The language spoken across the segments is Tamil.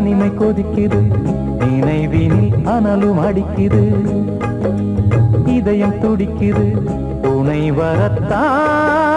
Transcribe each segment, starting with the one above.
தனிமை கொதிக்குது. நினைவினில் அனலும் அடிக்குது. இதயம் துடிக்குது. துணை வரத்தான்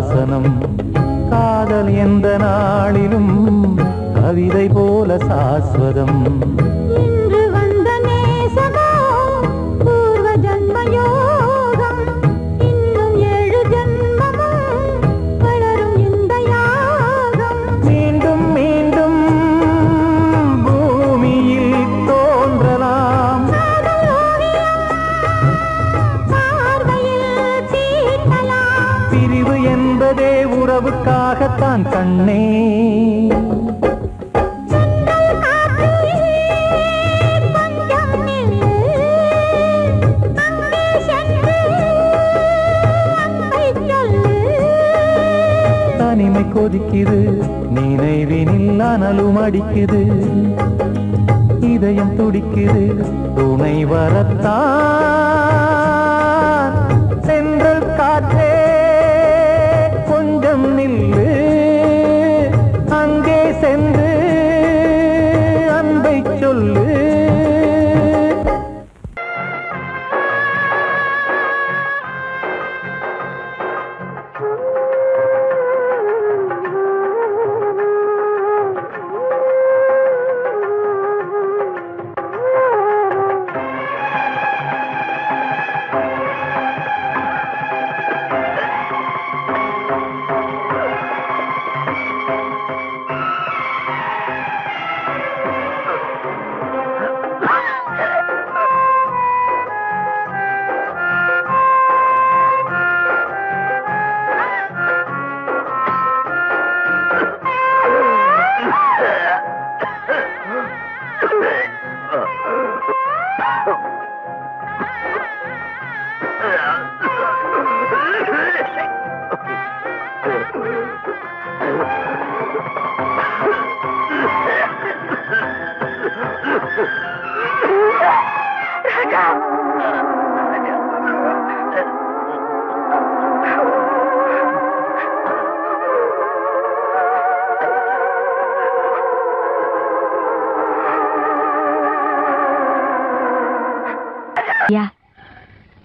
శాసనం Quédate.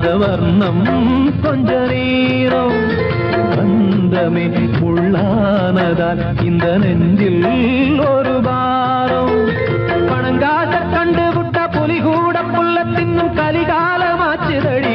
வானவில் வர்ணம் கொஞ்ச நேரம். வந்தமே உள்ளானதால் இந்த நெஞ்சில் ஒரு பாரம். பணங்காச கண்டு விட்ட புலிகூட புள்ள புல்ல தின்னும் கலிகாலமாச்சுதடி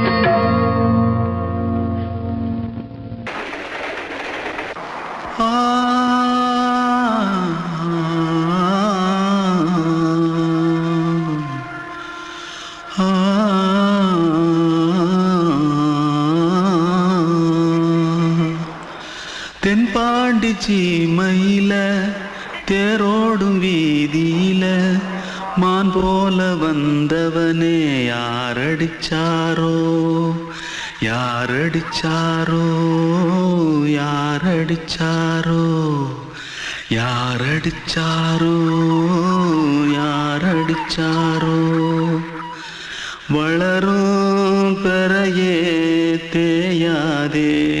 தென்பாண்டி தேரோடும் வீதியில மான் போல வந்தவனே யாரடிச்சாரோ? யாரடிச்சாரோ? யாரடிச்சாரோ? யாரடிச்சாரோ? யாரடிச்சாரோ? வளரும் பெறையே தேயாதே.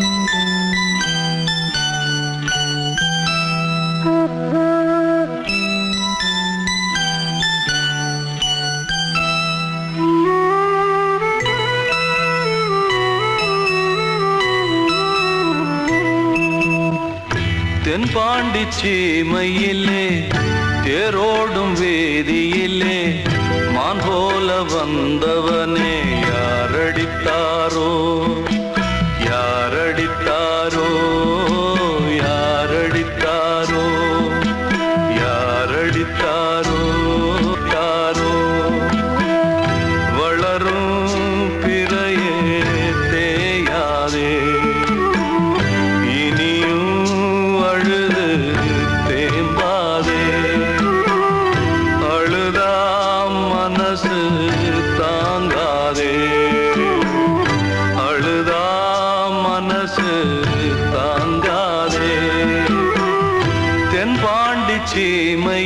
தென்பாண்டி சீமையிலே தேரோடும் வேதியிலே மான் போல வந்தவனே யாரடித்தாரோ யாரடித்தாரோ? யாரடித்தாரோ? தென்பாண்டி சீமையிலே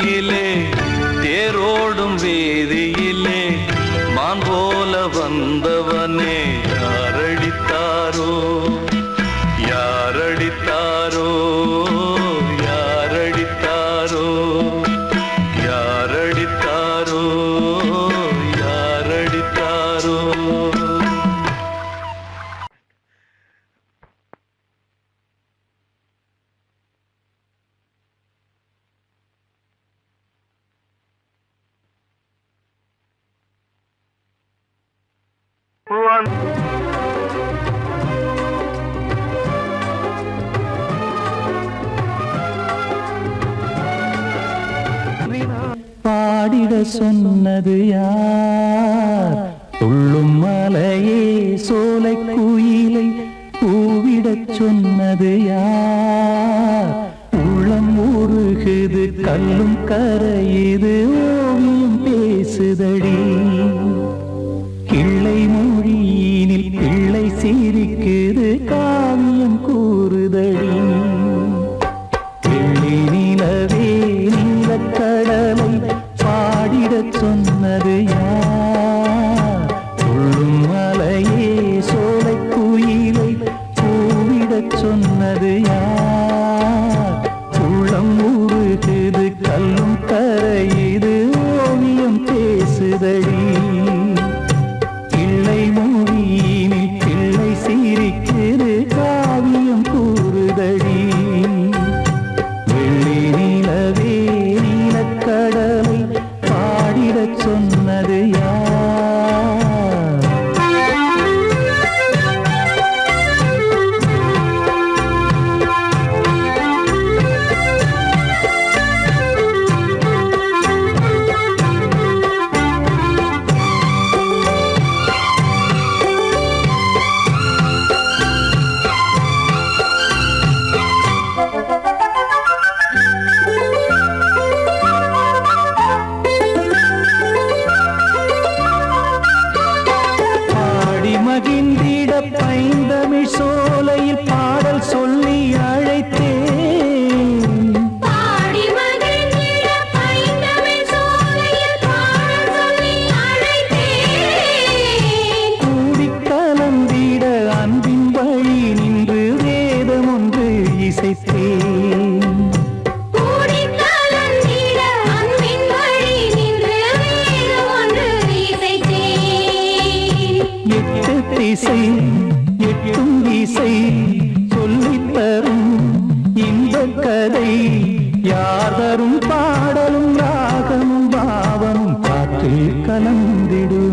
பாடிட சொன்னது யார்? துள்ளும் மலையே சோலை குயிலை கூவிடச் சொன்னது யார்? உள்ளம் உருகுது கல்லும் கரையுது ஓவியம் பேசுதடி பூவிடச் சொன்னது யார் எட்டிசை எட்டும் இசை சொல்லித்தரும் இந்த கதை. யார் தரும் பாடலும் ராகமும் பாவமும் காற்றில் கலந்திடும்.